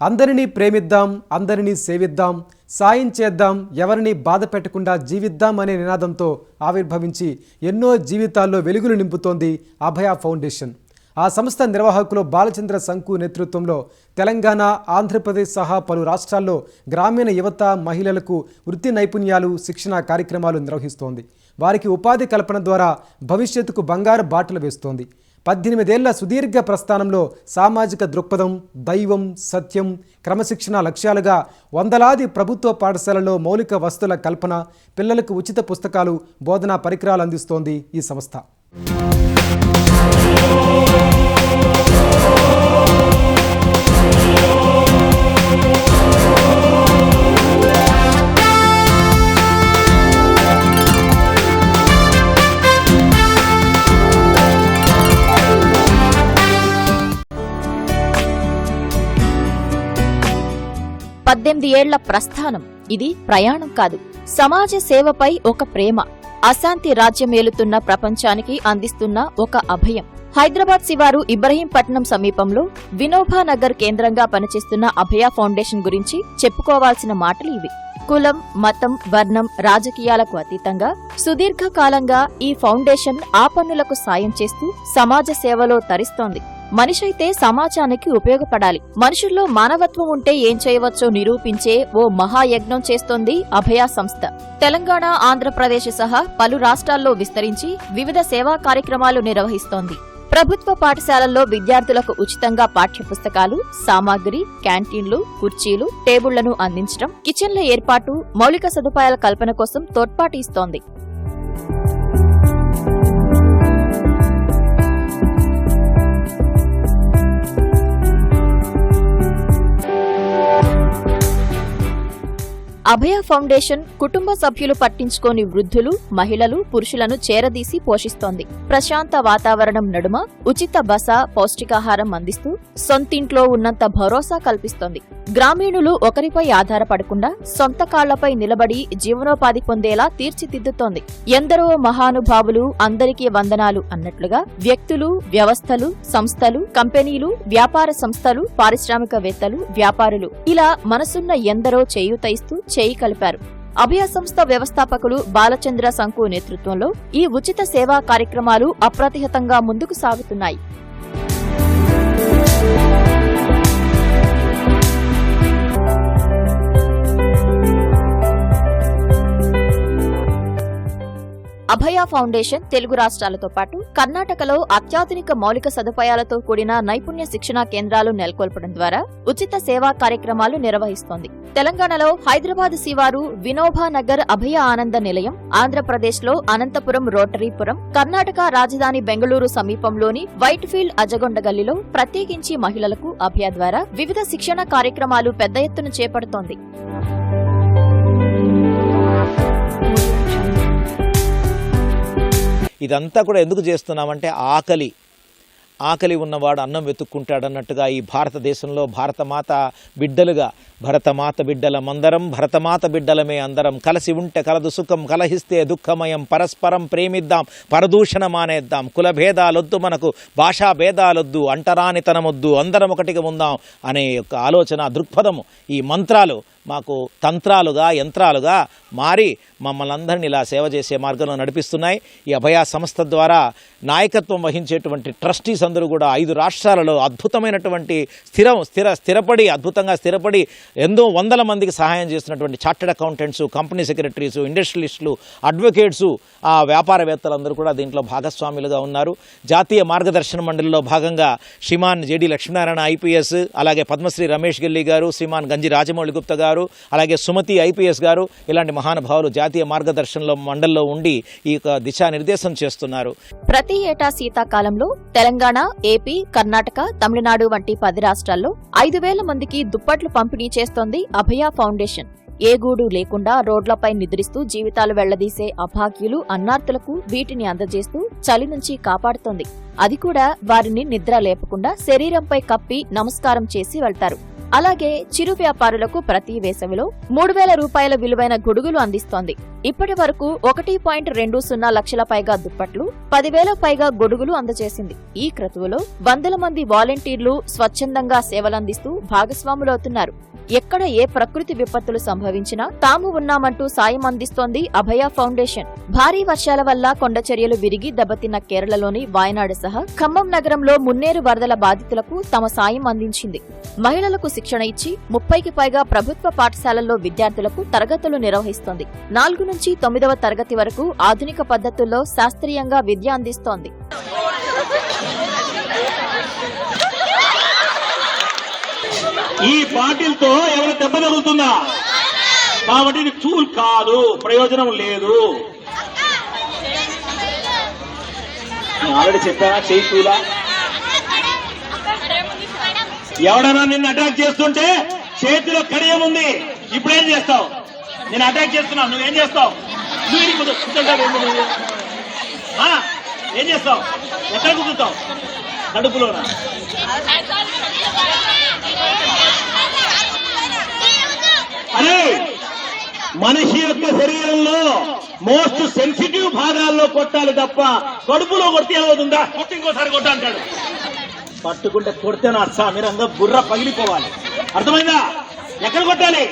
అందరినీ ప్రేమిద్దాం అందరినీ సేవిద్దాం సాయం చేద్దాం ఎవరిని బాధ పెట్టకుండా జీవిద్దాం అనే నినాదంతో ఆవిర్భవించి ఎన్నో జీవితాల్లో వెలుగులు నింపుతోంది అభయ ఫౌండేషన్. ఆ సంస్థ నిర్వాహకులు బాలచంద్ర సంకు నేతృత్వంలో తెలంగాణ ఆంధ్రప్రదేశ్ సహా పలు రాష్ట్రాల్లో గ్రామీణ యువత మహిళలకు వృత్తి నైపుణ్యాలు శిక్షణ కార్యక్రమాలు నిర్వహిస్తోంది. వారికి ఉపాధి కల్పన ద్వారా భవిష్యత్తుకు బంగారు బాటలు వేస్తోంది. పద్దెనిమిదేళ్ళ సుదీర్ఘ ప్రస్థానంలో సామాజిక దృక్పథం దైవం సత్యం క్రమశిక్షణ లక్ష్యాలుగా వందలాది ప్రభుత్వ పాఠశాలల్లో మౌలిక వస్తుల కల్పన పిల్లలకు ఉచిత పుస్తకాలు బోధనా పరికరాలు అందిస్తోంది ఈ సంస్థ. పద్దెనిమిది ఏళ్ళ ప్రస్థానం. ఇది ప్రయాణం కాదు. సమాజ సేవపై ఒక ప్రేమ. అశాంతి రాజ్యమేలుతున్న ప్రపంచానికి అందిస్తున్న ఒక అభయం. హైదరాబాద్ శివారు ఇబ్రహీంపట్నం సమీపంలో వినోబా నగర్ కేంద్రంగా పనిచేస్తున్న అభయ ఫౌండేషన్ గురించి చెప్పుకోవాల్సిన మాటలు ఇవి. కులం మతం వర్ణం రాజకీయాలకు అతీతంగా సుదీర్ఘకాలంగా ఈ ఫౌండేషన్ ఆపన్నులకు సాయం చేస్తూ సమాజ సేవలో తరిస్తోంది. మనిషైతే సమాజానికి ఉపయోగపడాలి. మనుషుల్లో మానవత్వం ఉంటే ఏం చేయవచ్చో నిరూపించే ఓ మహాయజ్ఞం చేస్తోంది అభయ సంస్థ. తెలంగాణ ఆంధ్రప్రదేశ్ సహా పలు రాష్ట్రాల్లో విస్తరించి వివిధ సేవా కార్యక్రమాలు నిర్వహిస్తోంది. ప్రభుత్వ పాఠశాలల్లో విద్యార్థులకు ఉచితంగా పాఠ్యపుస్తకాలు సామాగ్రి క్యాంటీన్లు కుర్చీలు టేబుళ్ళను అందించడం కిచెన్ల ఏర్పాటు మౌలిక సదుపాయాల కల్పన కోసం తోడ్పాటు ఇస్తోంది. అభయ ఫౌండేషన్ కుటుంబ సభ్యులు పట్టించుకోని వృద్ధులు మహిళలు పురుషులను చేరదీసి పోషిస్తోంది. ప్రశాంత వాతావరణం నడుమ ఉచిత బస పౌష్టికాహారం అందిస్తూ సొంతింట్లో ఉన్నంత భరోసా కల్పిస్తోంది. గ్రామీణులు ఒకరిపై ఆధారపడకుండా సొంత కాళ్ళపై నిలబడి జీవనోపాధి పొందేలా తీర్చిదిద్దుతోంది. ఎందరో మహానుభావులు అందరికీ వందనాలు అన్నట్లుగా వ్యక్తులు వ్యవస్థలు సంస్థలు కంపెనీలు వ్యాపార సంస్థలు పారిశ్రామికవేత్తలు వ్యాపారులు ఇలా మనసున్న ఎందరో చేయూతయిస్తూ చేయి కలిపారు. అభయ సంస్థ వ్యవస్థాపకులు బాలచంద్ర సంకు నేతృత్వంలో ఈ ఉచిత సేవా కార్యక్రమాలు అప్రతిహతంగా ముందుకు సాగుతున్నాయి. అభయ ఫౌండేషన్ తెలుగు రాష్ట్రాలతో పాటు కర్ణాటకలో అత్యాధునిక మౌలిక సదుపాయాలతో కూడిన నైపుణ్య శిక్షణా కేంద్రాలు నెలకొల్పడం ద్వారా ఉచిత సేవా కార్యక్రమాలు నిర్వహిస్తోంది. తెలంగాణలో హైదరాబాద్ శివారు వినోబా నగర్ అభయ ఆనంద నిలయం ఆంధ్రప్రదేశ్లో అనంతపురం రోటరీపురం కర్ణాటక రాజధాని బెంగళూరు సమీపంలోని వైట్ ఫీల్డ్ అజగొండగల్లిలో ప్రత్యేకించి మహిళలకు అభయ ద్వారా వివిధ శిక్షణ కార్యక్రమాలు పెద్ద ఎత్తున చేపడుతోంది. ఇదంతా కూడా ఎందుకు చేస్తున్నామంటే ఆకలి. ఆకలి ఉన్నవాడు అన్నం వెతుక్కుంటాడన్నట్టుగా ఈ భారతదేశంలో భారతమాత బిడ్డలుగా భరతమాత బిడ్డలమందరం భరతమాత బిడ్డలమే అందరం కలిసి ఉంటే కలదు సుఖం కలహిస్తే దుఃఖమయం పరస్పరం ప్రేమిద్దాం పరదూషణ మానేద్దాం కుల భేదాలొద్దు మనకు భాషా భేదాలొద్దు అంటరానితనమొద్దు అందరం ఒకటిగా ఉందాం అనే యొక్క ఆలోచన దృక్పథము ఈ మంత్రాలు మాకు తంత్రాలుగా యంత్రాలుగా మారి మమ్మల్ని అందరినీ ఇలా సేవ చేసే మార్గంలో నడిపిస్తున్నాయి. ఈ అభయ సంస్థ ద్వారా నాయకత్వం వహించేటువంటి ట్రస్టీస్ అందరూ కూడా ఐదు రాష్ట్రాలలో అద్భుతమైనటువంటి స్థిరం స్థిర స్థిరపడి అద్భుతంగా స్థిరపడి ఎంతో వందల మందికి సహాయం చేస్తున్నటువంటి చార్టెడ్ అకౌంటెంట్స్ కంపెనీ సెక్రటరీస్ ఇండస్ట్రియలిస్టులు అడ్వకేట్స్ ఆ వ్యాపారవేత్తలందరూ కూడా దీంట్లో భాగస్వాములుగా ఉన్నారు. జాతీయ మార్గదర్శన మండలిలో భాగంగా శ్రీమాన్ జేడి లక్ష్మీనారాయణ ఐపీఎస్ అలాగే పద్మశ్రీ రమేష్ గిల్లి గారు శ్రీమాన్ గంజి రాజమౌళి గుప్తా గారు అలాగే సుమతి ఐపీఎస్ గారు ఇలాంటి మహానుభావులు జాతీయ మార్గదర్శనంలో మండలిలో ఉండి ఈ యొక్క దిశానిర్దేశం చేస్తున్నారు. ప్రతి ఏటా శీతాకాలంలో తెలంగాణ ఏపీ కర్ణాటక తమిళనాడు వంటి పది రాష్ట్రాల్లో ఐదు వేల మందికి దుప్పట్లు పంపిణీ చేస్తోంది అభయ ఫౌండేషన్. ఏ గూడు లేకుండా రోడ్లపై నిద్రిస్తూ జీవితాలు వెళ్ళదీసే అభాగ్యులు అన్నార్తులకు వీటిని అందజేస్తూ చలి నుంచి కాపాడుతోంది. అది కూడా వారిని నిద్ర లేపకుండా శరీరంపై కప్పి నమస్కారం చేసి వెళ్తారు. అలాగే చిరు వ్యాపారులకు ప్రతి వేసవిలో మూడు వేల రూపాయల విలువైన గొడుగులు అందిస్తోంది. ఇప్పటి వరకు ఒకటి పాయింట్ రెండు సున్నా లక్షల పైగా దుప్పట్లు పదివేల పైగా గొడుగులు అందజేసింది. ఈ క్రతువులో వందల మంది వాలంటీర్లు స్వచ్ఛందంగా సేవలందిస్తూ భాగస్వాములవుతున్నారు. ఎక్కడ ఏ ప్రకృతి విపత్తులు సంభవించినా తాము ఉన్నామంటూ సాయం అందిస్తోంది అభయ ఫౌండేషన్. భారీ వర్షాల వల్ల కొండచర్యలు విరిగి దెబ్బతిన్న కేరళలోని వాయనాడు సహా ఖమ్మం నగరంలో మున్నేరు వరదల బాధితులకు తమ సాయం అందించింది. మహిళలకు శిక్షణ ఇచ్చి ముప్పైకి పైగా ప్రభుత్వ పాఠశాలల్లో విద్యార్థులకు తరగతులు నిర్వహిస్తోంది. నాలుగు నుంచి తొమ్మిదవ తరగతి వరకు ఆధునిక పద్ధతుల్లో శాస్త్రీయంగా విద్య అందిస్తోంది. ఈ బాటిల్తో ఎవరు దెబ్బ తగులుతుందా? కాబట్టి ఇది టూల్ కాదు ప్రయోజనం లేదు. ఆల్రెడీ చెప్పానా చేయి టూలా ఎవడన్నా నిన్ను అటాక్ చేస్తుంటే చేతిలో కడియం ఉంది. ఇప్పుడేం చేస్తావు? నేను అటాక్ చేస్తున్నావు నువ్వేం చేస్తావు? నువ్వు ఇడికి కూర్చుంటావు? ఆ? ఏం చేస్తావు? ఎక్కడ కూర్చుంటావు? కడుపులోనా అరే మనిషి యొక్క శరీరంలో మోస్ట్ సెన్సిటివ్ భాగాల్లో కొట్టాలి తప్ప కడుపులో కొడితే ఏమవుతుందా? కొట్టి ఇంకోసారి కొట్ట అంటాడు. పట్టుకుంటే కొడితే నా అచ్చా మీరు అందరూ బుర్ర పగిలిపోవాలి. అర్థమైందా? ఎక్కడ కొట్టాలి?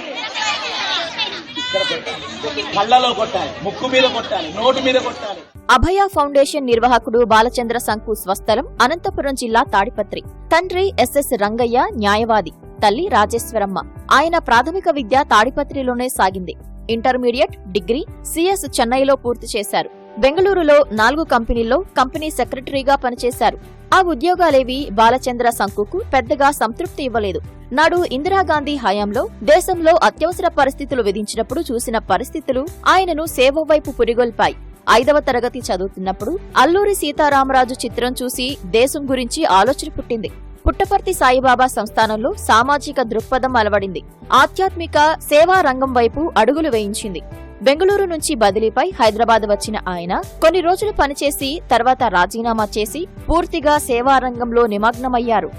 ఇక్కడ కొట్టాలి. కళ్ళలో కొట్టాలి ముక్కు మీద కొట్టాలి నోటి మీద కొట్టాలి. అభయ ఫౌండేషన్ నిర్వాహకుడు బాలచంద్ర సంకు స్వస్థలం అనంతపురం జిల్లా తాడిపత్రి. తండ్రి ఎస్ఎస్ రంగయ్య న్యాయవాది. తల్లి రాజేశ్వరమ్మ. ఆయన ప్రాథమిక విద్య తాడిపత్రిలోనే సాగింది. ఇంటర్మీడియట్ డిగ్రీ సిఎస్ చెన్నైలో పూర్తి చేశారు. బెంగళూరులో నాలుగు కంపెనీల్లో కంపెనీ సెక్రటరీగా పనిచేశారు. ఆ ఉద్యోగాలేవి బాలచంద్ర సంకుకు పెద్దగా సంతృప్తి ఇవ్వలేదు. నాడు ఇందిరాగాంధీ హయాంలో దేశంలో అత్యవసర పరిస్థితులు విధించినప్పుడు చూసిన పరిస్థితులు ఆయనను సేవ వైపు పురిగొల్పాయి. ఐదవ తరగతి చదువుతున్నప్పుడు అల్లూరి సీతారామరాజు చిత్రం చూసి దేశం గురించి ఆలోచన పుట్టింది. పుట్టపర్తి సాయిబాబా సంస్థానంలో సామాజిక దృక్పథం అలవడింది. ఆధ్యాత్మిక సేవా రంగం వైపు అడుగులు వేయించింది. బెంగళూరు నుంచి బదిలీపై హైదరాబాద్ వచ్చిన ఆయన కొన్ని రోజులు పనిచేసి తర్వాత రాజీనామా చేసి పూర్తిగా సేవా రంగంలో నిమగ్నమయ్యారు.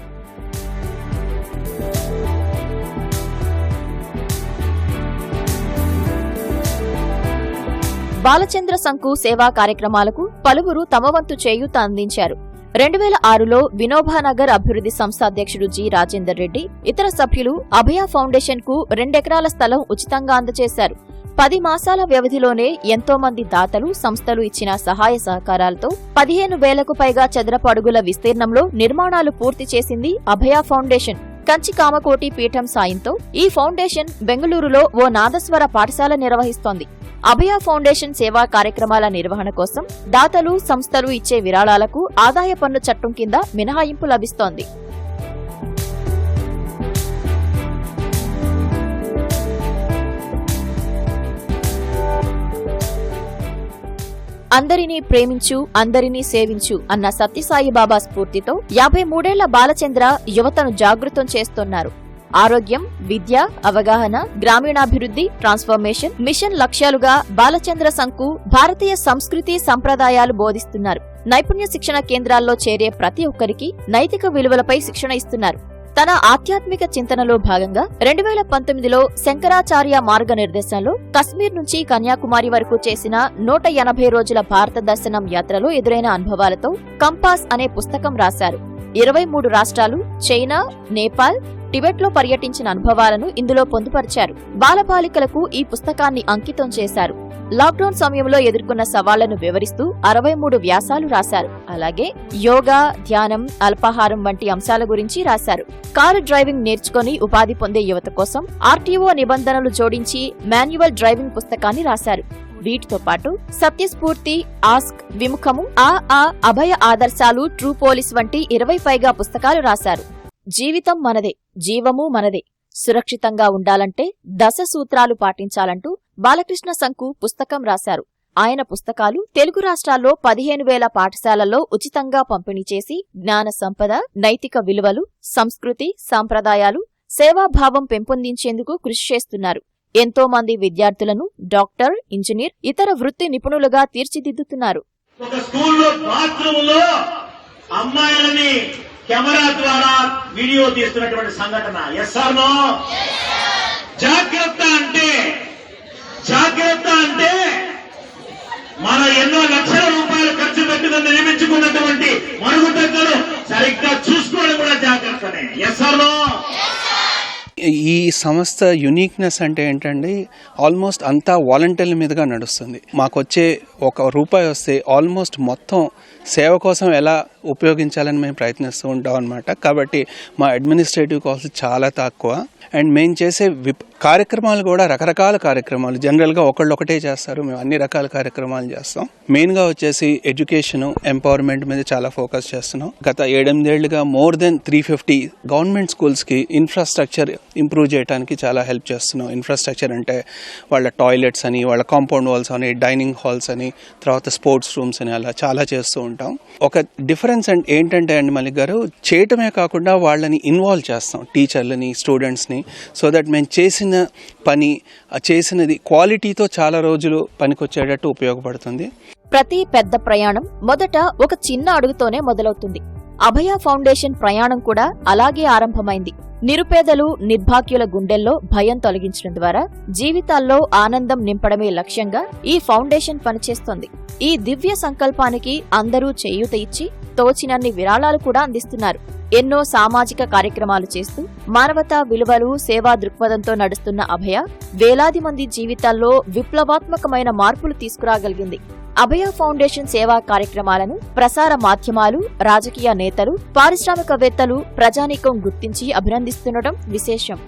బాలచంద్ర సంకు సేవా కార్యక్రమాలకు పలువురు తమ వంతు చేయూత అందించారు. రెండు వేల ఆరులో వినోబానగర్ అభివృద్ధి సంస్థ అధ్యక్షుడు జి రాజేందర్ రెడ్డి ఇతర సభ్యులు అభయ ఫౌండేషన్కు రెండెకరాల స్థలం ఉచితంగా అందజేశారు. పది మాసాల వ్యవధిలోనే ఎంతో మంది దాతలు సంస్థలు ఇచ్చిన సహాయ సహకారాలతో పదిహేను వేలకు పైగా చదరపు అడుగుల విస్తీర్ణంలో నిర్మాణాలు పూర్తి చేసింది అభయ ఫౌండేషన్. కంచి కామకోటి పీఠం సాయంతో ఈ ఫౌండేషన్ బెంగళూరులో ఓ నాదస్వర పాఠశాల నిర్వహిస్తోంది. అభయ ఫౌండేషన్ సేవా కార్యక్రమాల నిర్వహణ కోసం దాతలు సంస్థలు ఇచ్చే విరాళాలకు ఆదాయ పన్ను చట్టం కింద మినహాయింపు లభిస్తోంది. అందరినీ ప్రేమించు అందరినీ సేవించు అన్న సత్యసాయి బాబా స్ఫూర్తితో యాభై మూడేళ్ళ బాలచంద్ర యువతను జాగృతం చేస్తున్నారు. ఆరోగ్యం విద్య అవగాహన గ్రామీణాభివృద్ధి ట్రాన్స్ఫర్మేషన్ మిషన్ లక్ష్యాలుగా బాలచంద్ర సంకు భారతీయ సంస్కృతి సంప్రదాయాలు బోధిస్తున్నారు. నైపుణ్య శిక్షణ కేంద్రాల్లో చేరే ప్రతి ఒక్కరికి నైతిక విలువలపై శిక్షణ ఇస్తున్నారు. తన ఆధ్యాత్మిక చింతనలో భాగంగా రెండు వేల పంతొమ్మిదిలో శంకరాచార్య మార్గనిర్దేశంలో కశ్మీర్ నుంచి కన్యాకుమారి వరకు చేసిన నూట ఎనభై రోజుల భారత దర్శనం యాత్రలో ఎదురైన అనుభవాలతో కంపాస్ అనే పుస్తకం రాశారు. ఇరవై మూడు రాష్ట్రాలు చైనా నేపాల్ టిబెట్లో పర్యటించిన అనుభవాలను ఇందులో పొందుపరిచారు. బాలబాలికలకు ఈ పుస్తకాన్ని అంకితం చేశారు. లాక్డౌన్ సమయంలో ఎదుర్కొన్న సవాళ్ళను వివరిస్తూ అరవై మూడు వ్యాసాలు రాశారు. అలాగే యోగా ధ్యానం అల్పాహారం వంటి అంశాల గురించి రాశారు. కారు డ్రైవింగ్ నేర్చుకుని ఉపాధి పొందే యువత కోసం ఆర్టీఓ నిబంధనలు జోడించి మాన్యువల్ డ్రైవింగ్ పుస్తకాన్ని రాశారు. వీటితో పాటు సత్యస్ఫూర్తి ఆస్క్ విముఖము ఆ ఆ అభయ ఆదర్శాలు ట్రూ పోలీస్ వంటి ఇరవై పైగా పుస్తకాలు రాశారు. జీవితం మనదే జీవము మనదే. సురక్షితంగా ఉండాలంటే దశ సూత్రాలు పాటించాలంటూ బాలకృష్ణ సంకు పుస్తకం రాశారు. ఆయన పుస్తకాలు తెలుగు రాష్ట్రాల్లో పదిహేను వేల పాఠశాలల్లో ఉచితంగా పంపిణీ చేసి జ్ఞాన సంపద నైతిక విలువలు సంస్కృతి సాంప్రదాయాలు సేవాభావం పెంపొందించేందుకు కృషి చేస్తున్నారు. ఎంతో మంది విద్యార్థులను డాక్టర్ ఇంజనీర్ ఇతర వృత్తి నిపుణులుగా తీర్చిదిద్దుతున్నారు. ఒక స్కూల్లో అమ్మాయిలని కెమెరా ద్వారా వీడియో తీస్తున్నటువంటి సంఘటన. ఎస్ఆర్ నో జాగ్రత్త అంటే జాగ్రత్త అంటే మన ఎన్నో లక్షల రూపాయలు ఖర్చు పెట్టుకుని నిర్మించుకున్నటువంటి మరుగుదొడ్లను సరిగ్గా చూసుకోవడం కూడా జాగ్రత్తనే. ఎస్ఆర్ నో ఈ సంస్థ యునీక్నెస్ అంటే ఏంటండి? ఆల్మోస్ట్ అంతా వాలంటీర్ల మీదుగా నడుస్తుంది. మాకు వచ్చే ఒక రూపాయి వస్తే ఆల్మోస్ట్ మొత్తం సేవ కోసం ఎలా ఉపయోగించాలని మేము ప్రయత్నిస్తూ ఉంటాం అనమాట కాబట్టి మా అడ్మినిస్ట్రేటివ్ కాస్ట్ చాలా తక్కువ. అండ్ మేము చేసే విప్ కార్యక్రమాలు కూడా రకరకాల కార్యక్రమాలు. జనరల్గా ఒకళ్ళు ఒకటే చేస్తారు. మేము అన్ని రకాల కార్యక్రమాలు చేస్తాం. మెయిన్గా వచ్చేసి ఎడ్యుకేషన్ ఎంపవర్మెంట్ మీద చాలా ఫోకస్ చేస్తున్నాం. గత ఏడెనిమిదేళ్ళుగా more than three fifty government స్కూల్స్కి ఇన్ఫ్రాస్ట్రక్చర్ ఇంప్రూవ్ చేయడానికి చాలా హెల్ప్ చేస్తున్నాం. ఇన్ఫ్రాస్ట్రక్చర్ అంటే వాళ్ళ టాయిలెట్స్ అని వాళ్ళ కాంపౌండ్ వాల్స్ అని డైనింగ్ హాల్స్ అని తర్వాత స్పోర్ట్స్ రూమ్స్ అని అలా చాలా చేస్తూ ఉంటాం. ఒక డిఫరెన్స్ అండ్ ఏంటంటే అండి మలిక్ గారు చేయటమే కాకుండా వాళ్ళని ఇన్వాల్వ్ చేస్తాం టీచర్లని స్టూడెంట్స్ని సో దట్ మేము చేసిన పని చేసినది క్వాలిటీతో చాలా రోజులు పనికొచ్చేటట్టు ఉపయోగపడుతుంది. ప్రతి పెద్ద ప్రయాణం మొదట ఒక చిన్న అడుగుతోనే మొదలవుతుంది. అభయ ఫౌండేషన్ ప్రయాణం కూడా అలాగే ఆరంభమైంది. నిరుపేదలు నిర్భాగ్యుల గుండెల్లో భయం తొలగించడం ద్వారా జీవితాల్లో ఆనందం నింపడమే లక్ష్యంగా ఈ ఫౌండేషన్ పనిచేస్తోంది. ఈ దివ్య సంకల్పానికి అందరూ చేయూత ఇచ్చి తోచినన్ని విరాళాలు కూడా అందిస్తున్నారు. ఎన్నో సామాజిక కార్యక్రమాలు చేస్తూ మానవతా విలువలు సేవా దృక్పథంతో నడుస్తున్న అభయ వేలాది మంది జీవితాల్లో విప్లవాత్మకమైన మార్పులు తీసుకురాగలిగింది. అభయ ఫౌండేషన్ సేవా కార్యక్రమాలను ప్రసార మాధ్యమాలు రాజకీయ నేతలు పారిశ్రామికవేత్తలు ప్రజానీకం గుర్తించి అభినందిస్తుండటం విశేషం.